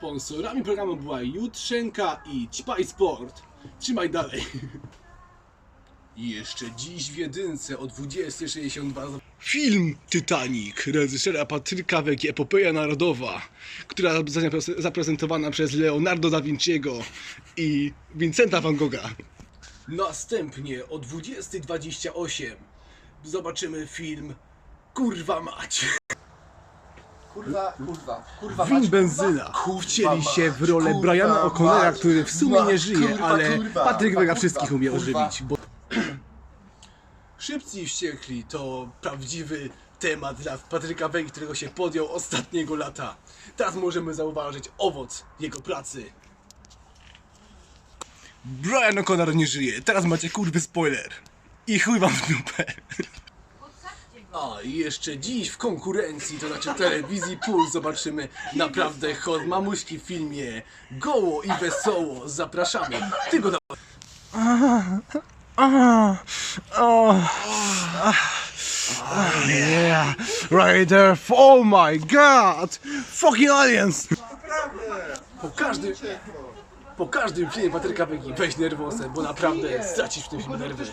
Sponsorami programu była Jutrzenka i Ćpaj Sport. Trzymaj dalej. Jeszcze dziś w jedynce o 20.62 Film Titanic reżysera Patryka Wegi Epopeja Narodowa, która zostanie zaprezentowana przez Leonardo da Vinciego i Vincenta van Gogha. Następnie o 20.28 zobaczymy film Kurwa mać. Kurwa, kurwa, kurwa Win mać, Benzyna kurwa wcieli się w rolę kurwa Briana O'Connora, który w sumie nie żyje, kurwa, ale kurwa, Patryk Wega wszystkich umie ożywić. Bo... Szybcy i wściekli to prawdziwy temat dla Patryka Wegi, którego się podjął ostatniego lata. Teraz możemy zauważyć owoc jego pracy. Brian O'Connor nie żyje, teraz macie kurwy spoiler. I chuj wam w dupę. A i jeszcze dziś w konkurencji, to znaczy telewizji Puls zobaczymy naprawdę hot mamuśki w filmie Goło i Wesoło. Zapraszamy. Ty go Yeah, right there. Oh my god! Fucking aliens! po każdym... Po każdym filmie Patryka Wegi weź nerwosę, bo naprawdę stracisz w tym filmie nerwy.